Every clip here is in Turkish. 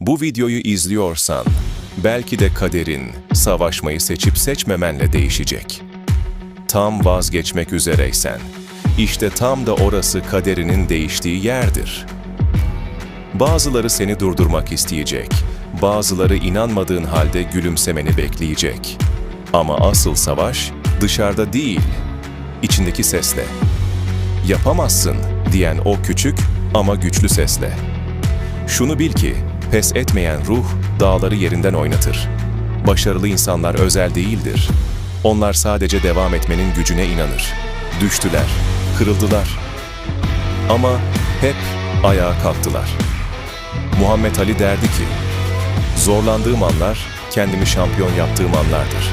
Bu videoyu izliyorsan belki de kaderin savaşmayı seçip seçmemenle değişecek. Tam vazgeçmek üzereysen, işte tam da orası kaderinin değiştiği yerdir. Bazıları seni durdurmak isteyecek, bazıları inanmadığın halde gülümsemeni bekleyecek. Ama asıl savaş dışarıda değil, içindeki sesle. Yapamazsın diyen o küçük ama güçlü sesle. Şunu bil ki, pes etmeyen ruh dağları yerinden oynatır. Başarılı insanlar özel değildir. Onlar sadece devam etmenin gücüne inanır. Düştüler, kırıldılar. Ama hep ayağa kalktılar. Muhammed Ali derdi ki, zorlandığım anlar kendimi şampiyon yaptığım anlardır.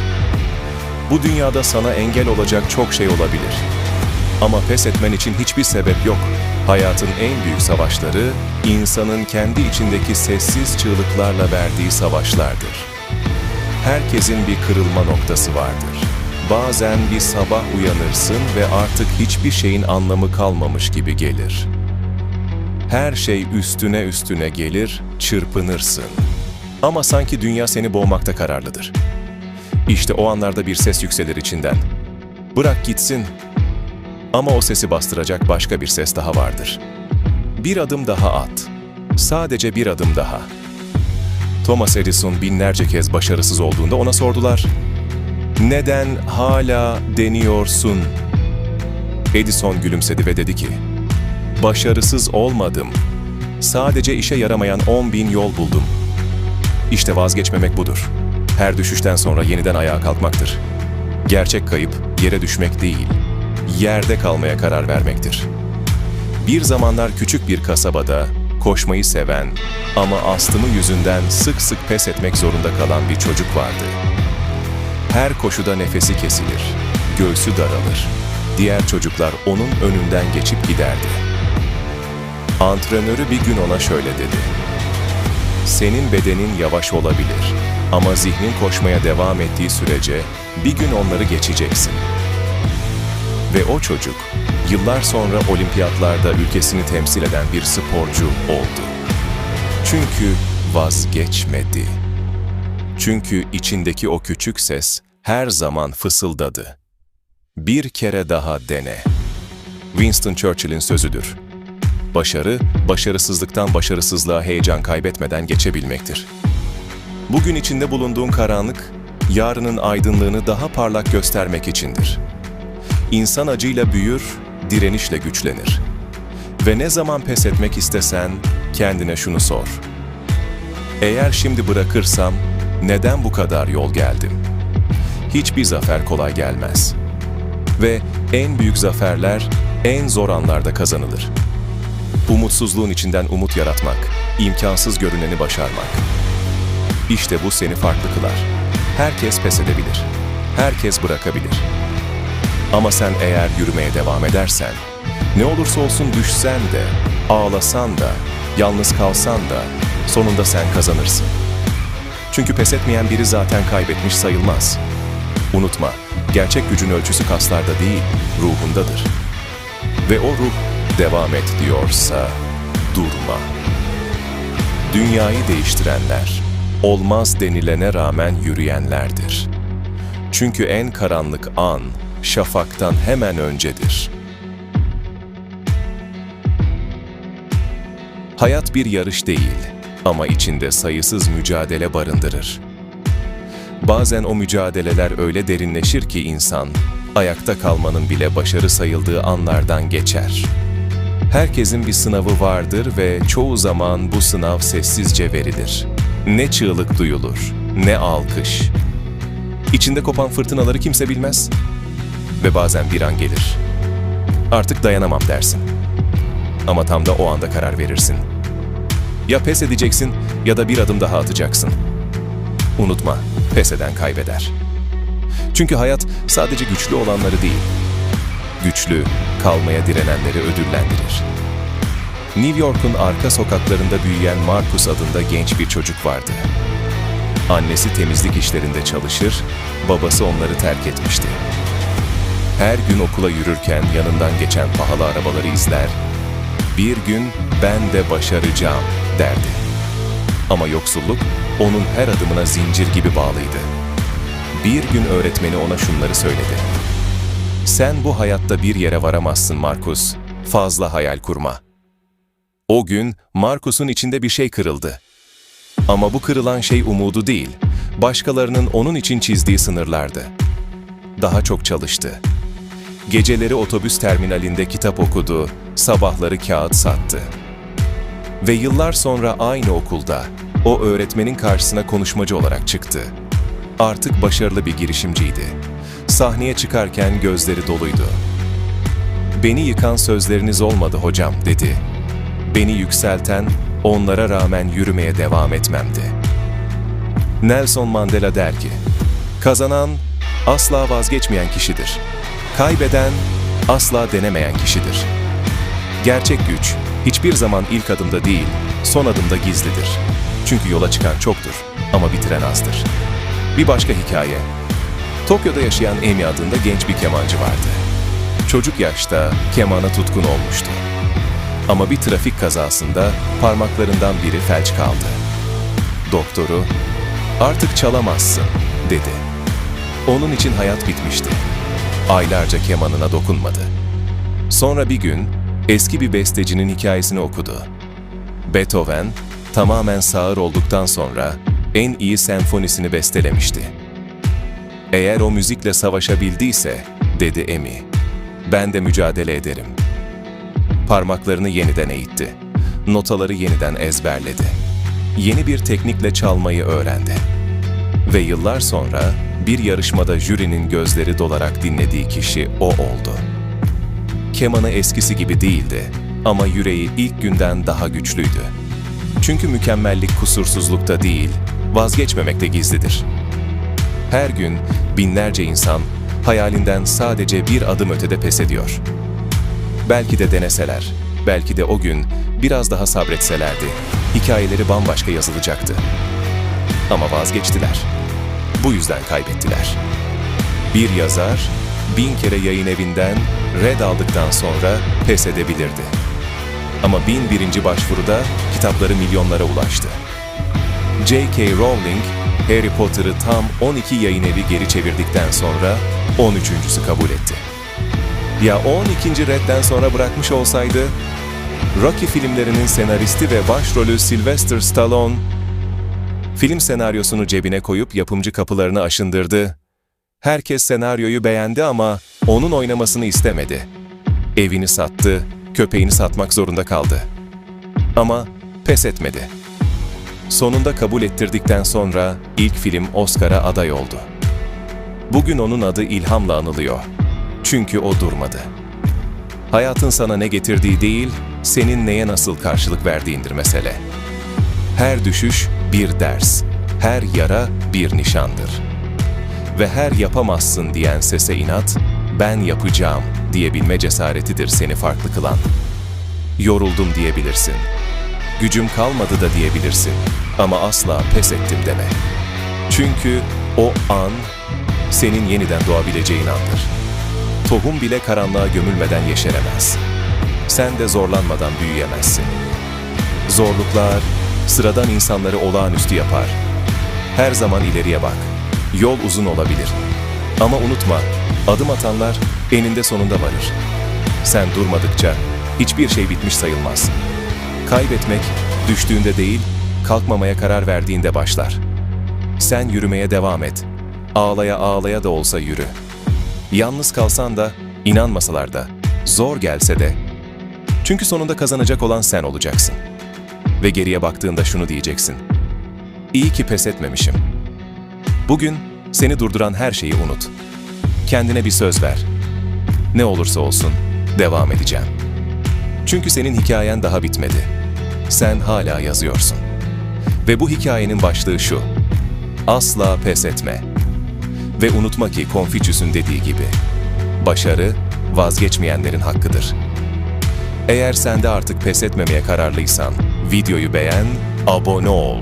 Bu dünyada sana engel olacak çok şey olabilir. Ama pes etmen için hiçbir sebep yok. Hayatın en büyük savaşları, insanın kendi içindeki sessiz çığlıklarla verdiği savaşlardır. Herkesin bir kırılma noktası vardır. Bazen bir sabah uyanırsın ve artık hiçbir şeyin anlamı kalmamış gibi gelir. Her şey üstüne üstüne gelir, çırpınırsın. Ama sanki dünya seni boğmakta kararlıdır. İşte o anlarda bir ses yükselir içinden. Bırak gitsin. Ama o sesi bastıracak başka bir ses daha vardır. Bir adım daha at. Sadece bir adım daha. Thomas Edison binlerce kez başarısız olduğunda ona sordular. Neden hala deniyorsun? Edison gülümsedi ve dedi ki, Başarısız olmadım. Sadece işe yaramayan 10 bin yol buldum. İşte vazgeçmemek budur. Her düşüşten sonra yeniden ayağa kalkmaktır. Gerçek kayıp yere düşmek değil, yerde kalmaya karar vermektir. Bir zamanlar küçük bir kasabada koşmayı seven ama astımı yüzünden sık sık pes etmek zorunda kalan bir çocuk vardı. Her koşuda nefesi kesilir, göğsü daralır. Diğer çocuklar onun önünden geçip giderdi. Antrenörü bir gün ona şöyle dedi. Senin bedenin yavaş olabilir ama zihnin koşmaya devam ettiği sürece bir gün onları geçeceksin. Ve o çocuk yıllar sonra olimpiyatlarda ülkesini temsil eden bir sporcu oldu. Çünkü vazgeçmedi. Çünkü içindeki o küçük ses her zaman fısıldadı. Bir kere daha dene. Winston Churchill'in sözüdür. Başarı, başarısızlıktan başarısızlığa heyecan kaybetmeden geçebilmektir. Bugün içinde bulunduğun karanlık, yarının aydınlığını daha parlak göstermek içindir. İnsan acıyla büyür, direnişle güçlenir. Ve ne zaman pes etmek istesen, kendine şunu sor. Eğer şimdi bırakırsam, neden bu kadar yol geldim? Hiçbir zafer kolay gelmez. Ve en büyük zaferler en zor anlarda kazanılır. Umutsuzluğun içinden umut yaratmak, imkansız görüneni başarmak. İşte bu seni farklı kılar. Herkes pes edebilir. Herkes bırakabilir. Ama sen eğer yürümeye devam edersen, ne olursa olsun düşsen de, ağlasan da, yalnız kalsan da sonunda sen kazanırsın. Çünkü pes etmeyen biri zaten kaybetmiş sayılmaz. Unutma, gerçek gücün ölçüsü kaslarda değil, ruhundadır. Ve o ruh devam et diyorsa durma. Dünyayı değiştirenler, olmaz denilene rağmen yürüyenlerdir. Çünkü en karanlık an şafaktan hemen öncedir. Hayat bir yarış değil ama içinde sayısız mücadele barındırır. Bazen o mücadeleler öyle derinleşir ki insan, ayakta kalmanın bile başarı sayıldığı anlardan geçer. Herkesin bir sınavı vardır ve çoğu zaman bu sınav sessizce verilir. Ne çığlık duyulur, ne alkış. İçinde kopan fırtınaları kimse bilmez. Ve bazen bir an gelir. Artık dayanamam dersin. Ama tam da o anda karar verirsin. Ya pes edeceksin ya da bir adım daha atacaksın. Unutma, pes eden kaybeder. Çünkü hayat sadece güçlü olanları değil, güçlü, kalmaya direnenleri ödüllendirir. New York'un arka sokaklarında büyüyen Marcus adında genç bir çocuk vardı. Annesi temizlik işlerinde çalışır, babası onları terk etmişti. Her gün okula yürürken yanından geçen pahalı arabaları izler, bir gün ben de başaracağım derdi. Ama yoksulluk onun her adımına zincir gibi bağlıydı. Bir gün öğretmeni ona şunları söyledi. Sen bu hayatta bir yere varamazsın Markus. Fazla hayal kurma. O gün Markus'un içinde bir şey kırıldı. Ama bu kırılan şey umudu değil, başkalarının onun için çizdiği sınırlardı. Daha çok çalıştı. Geceleri otobüs terminalinde kitap okudu, sabahları kağıt sattı. Ve yıllar sonra aynı okulda o öğretmenin karşısına konuşmacı olarak çıktı. Artık başarılı bir girişimciydi. Sahneye çıkarken gözleri doluydu. Beni yıkan sözleriniz olmadı hocam dedi. Beni yükselten onlara rağmen yürümeye devam etmemdi. Nelson Mandela der ki, kazanan asla vazgeçmeyen kişidir. Kaybeden asla denemeyen kişidir. Gerçek güç hiçbir zaman ilk adımda değil, son adımda gizlidir. Çünkü yola çıkan çoktur ama bitiren azdır. Bir başka hikaye. Tokyo'da yaşayan Amy adında genç bir kemancı vardı. Çocuk yaşta kemana tutkun olmuştu. Ama bir trafik kazasında parmaklarından biri felç kaldı. Doktoru, artık çalamazsın, dedi. Onun için hayat bitmişti. Aylarca kemanına dokunmadı. Sonra bir gün eski bir bestecinin hikayesini okudu. Beethoven tamamen sağır olduktan sonra en iyi senfonisini bestelemişti. Eğer o müzikle savaşabildiyse, dedi Emi, ben de mücadele ederim. Parmaklarını yeniden eğitti. Notaları yeniden ezberledi. Yeni bir teknikle çalmayı öğrendi. Ve yıllar sonra bir yarışmada jürinin gözleri dolarak dinlediği kişi o oldu. Kemanı eskisi gibi değildi ama yüreği ilk günden daha güçlüydü. Çünkü mükemmellik kusursuzlukta değil, vazgeçmemekte gizlidir. Her gün binlerce insan hayalinden sadece bir adım ötede pes ediyor. Belki de deneseler, belki de o gün biraz daha sabretselerdi, hikayeleri bambaşka yazılacaktı. Ama vazgeçtiler. Bu yüzden kaybettiler. Bir yazar, bin kere yayın evinden red aldıktan sonra pes edebilirdi. Ama bin birinci başvuruda kitapları milyonlara ulaştı. J.K. Rowling, Harry Potter'ı tam 12 yayın evi geri çevirdikten sonra 13.sü kabul etti. Ya 12. redden sonra bırakmış olsaydı, Rocky filmlerinin senaristi ve başrolü Sylvester Stallone, film senaryosunu cebine koyup yapımcı kapılarını aşındırdı. Herkes senaryoyu beğendi ama onun oynamasını istemedi. Evini sattı, köpeğini satmak zorunda kaldı. Ama pes etmedi. Sonunda kabul ettirdikten sonra ilk film Oscar'a aday oldu. Bugün onun adı ilhamla anılıyor. Çünkü o durmadı. Hayatın sana ne getirdiği değil, senin neye nasıl karşılık verdiğindir mesele. Her düşüş bir ders, her yara bir nişandır. Ve her yapamazsın diyen sese inat, ben yapacağım diyebilme cesaretidir seni farklı kılan. Yoruldum diyebilirsin. Gücüm kalmadı da diyebilirsin. Ama asla pes ettim deme. Çünkü o an senin yeniden doğabileceğin andır. Tohum bile karanlığa gömülmeden yeşeremez. Sen de zorlanmadan büyüyemezsin. Zorluklar sıradan insanları olağanüstü yapar. Her zaman ileriye bak. Yol uzun olabilir. Ama unutma, adım atanlar eninde sonunda varır. Sen durmadıkça hiçbir şey bitmiş sayılmaz. Kaybetmek düştüğünde değil, kalkmamaya karar verdiğinde başlar. Sen yürümeye devam et. Ağlaya ağlaya da olsa yürü. Yalnız kalsan da, inanmasalar da, zor gelse de. Çünkü sonunda kazanacak olan sen olacaksın. Ve geriye baktığında şunu diyeceksin. İyi ki pes etmemişim. Bugün seni durduran her şeyi unut. Kendine bir söz ver. Ne olursa olsun devam edeceğim. Çünkü senin hikayen daha bitmedi. Sen hala yazıyorsun. Ve bu hikayenin başlığı şu. Asla pes etme. Ve unutma ki Konfüçyüs'ün dediği gibi. Başarı vazgeçmeyenlerin hakkıdır. Eğer sen de artık pes etmemeye kararlıysan, videoyu beğen, abone ol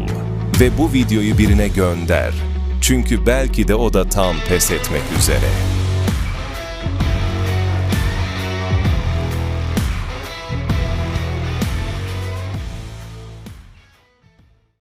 ve bu videoyu birine gönder. Çünkü belki de o da tam pes etmek üzere.